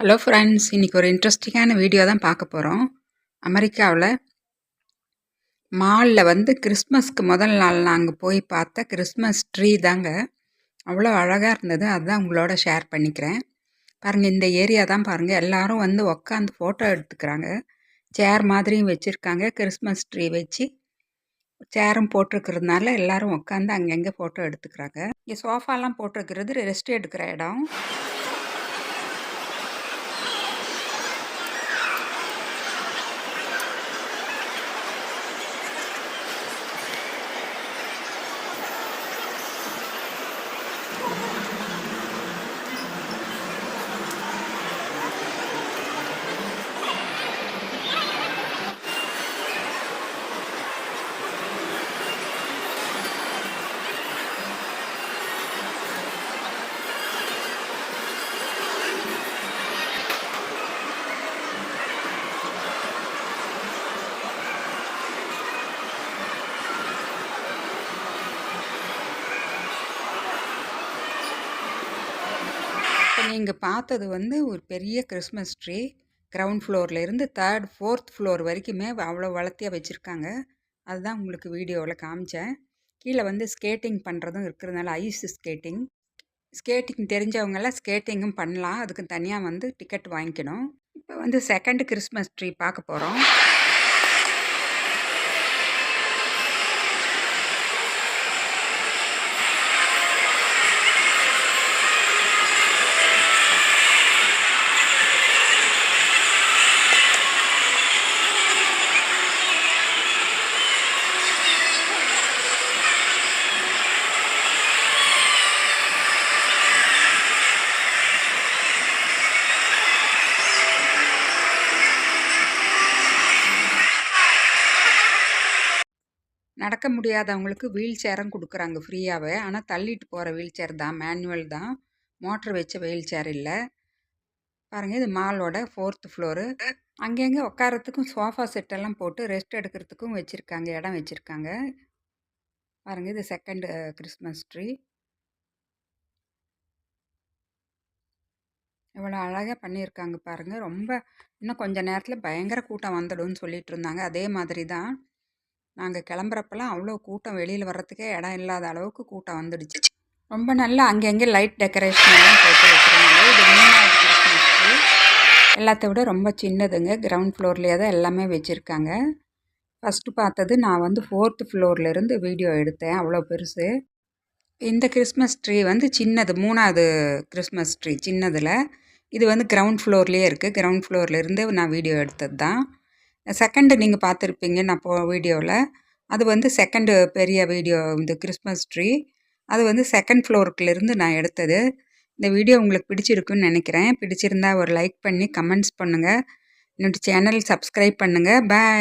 Hello friends இன்றைக்கி ஒரு இன்ட்ரெஸ்டிங்கான வீடியோ தான் பார்க்க போகிறோம் அமெரிக்காவில் மாலில் வந்து கிறிஸ்மஸ்க்கு முதல் நாள் நாங்கள் போய் பார்த்த கிறிஸ்மஸ் ட்ரீ தாங்க. அவ்வளோ அழகாக இருந்தது அதுதான் உங்களோட ஷேர் பண்ணிக்கிறேன். பாருங்கள் இந்த ஏரியா தான் பாருங்கள் எல்லோரும் வந்து உக்காந்து ஃபோட்டோ எடுத்துக்கிறாங்க. சேர் மாதிரியும் வச்சுருக்காங்க கிறிஸ்மஸ் ட்ரீ வச்சு. சேரும் போட்டிருக்கிறதுனால எல்லோரும் உட்காந்து அங்கங்கே ஃபோட்டோ எடுத்துக்கிறாங்க. இங்கே சோஃபாலாம் போட்டிருக்கிறது ரெஸ்ட் எடுக்கிற இடம். இப்போ நீங்கள் பார்த்தது வந்து ஒரு பெரிய கிறிஸ்மஸ் ட்ரீ. கிரவுண்ட் ஃப்ளோர்லேருந்து தேர்ட் ஃபோர்த் ஃப்ளோர் வரைக்குமே அவ்வளோ வளர்த்தியாக வச்சுருக்காங்க. அதுதான் உங்களுக்கு வீடியோவில் காமிச்சேன். கீழே வந்து ஸ்கேட்டிங் பண்ணுறதும் இருக்கிறதுனால ஐஸ் ஸ்கேட்டிங். ஸ்கேட்டிங் தெரிஞ்சவங்கெல்லாம் ஸ்கேட்டிங்கும் பண்ணலாம். அதுக்கு தனியாக வந்து டிக்கெட் வாங்கிக்கணும். இப்போ வந்து செகண்ட் கிறிஸ்மஸ் ட்ரீ பார்க்க போகிறோம் நடக்க முடியாதவங்களுக்கு வீல் சேரும் கொடுக்குறாங்க ஃப்ரீயாகவே ஆனால் தள்ளிட்டு போகிற வீல் சேர் தான் மேனுவல் தான். மோட்ரு வச்ச வீல் சேர் இல்லை. பாருங்கள் இது மாலோட ஃபோர்த்து ஃப்ளோரு. அங்கங்கே உட்காரத்துக்கும் சோஃபா செட்டெல்லாம் போட்டு ரெஸ்ட் எடுக்கிறதுக்கும் வச்சுருக்காங்க இடம் வச்சுருக்காங்க. பாருங்கள் இது செகண்டு கிறிஸ்மஸ் ட்ரீ. எவ்வளோ அழகாக பண்ணியிருக்காங்க பாருங்கள் ரொம்ப இன்னும் கொஞ்சம் நேரத்தில் பயங்கர கூட்டம் வந்துடும் சொல்லிட்டு இருந்தாங்க. அதே மாதிரி தான் நாங்கள் கிளம்புறப்பெல்லாம் அவ்வளோ கூட்டம் வெளியில் வர்றதுக்கே இடம் இல்லாத அளவுக்கு கூட்டம் வந்துடுச்சு. ரொம்ப நல்லா அங்கங்கே லைட் டெக்கரேஷன் எல்லாம் போட்டு வச்சுருந்தாங்க. இது மூணாவது எல்லாத்த விட ரொம்ப சின்னதுங்க. கிரவுண்ட் ஃப்ளோர்லேயே தான் எல்லாமே வச்சுருக்காங்க. ஃபஸ்ட்டு பார்த்தது நான் வந்து ஃபோர்த்து ஃப்ளோர்லேருந்து வீடியோ எடுத்தேன். அவ்வளோ பெருசு. இந்த கிறிஸ்மஸ் ட்ரீ வந்து சின்னது மூணாவது கிறிஸ்மஸ் ட்ரீ சின்னதில். இது வந்து கிரவுண்ட் ஃப்ளோர்லேயே இருக்குது கிரவுண்ட் ஃப்ளோர்லேருந்து நான் வீடியோ எடுத்தது தான். செகண்டு நீங்கள் பார்த்துருப்பீங்க நான் போ வீடியோவில் அது வந்து செகண்டு பெரிய வீடியோ இந்த கிறிஸ்மஸ் ட்ரீ அது வந்து செகண்ட் ஃப்ளோருக்குலேருந்து நான் எடுத்தது. இந்த வீடியோ உங்களுக்கு பிடிச்சிருக்குன்னு நினைக்கிறேன். பிடிச்சிருந்தா ஒரு லைக் பண்ணி கமெண்ட்ஸ் பண்ணுங்கள் என்னோடய சேனல் சப்ஸ்கிரைப் பண்ணுங்கள் பாய்